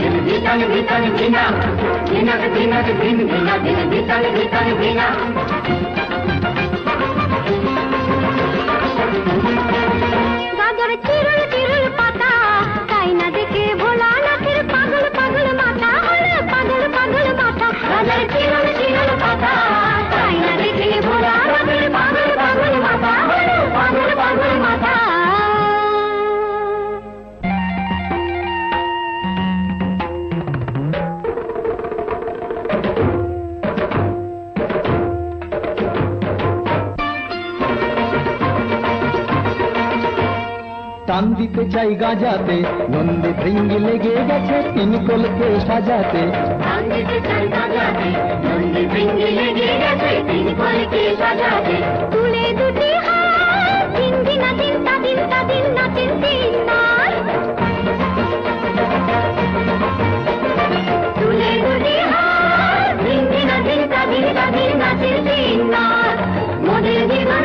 दिन भीतन भीतन भीना भीनक भीनक भीन भीना दिन भीतन भीतन भीना টান দিতে চাই গাজাতে নন্দে ভৃঙ্গি লেগে গেছে তিন কলকে সাজাতে। তুলে দুটি হাত দিন দিন দিন দিন দিন দিন দিন মোদের জীবন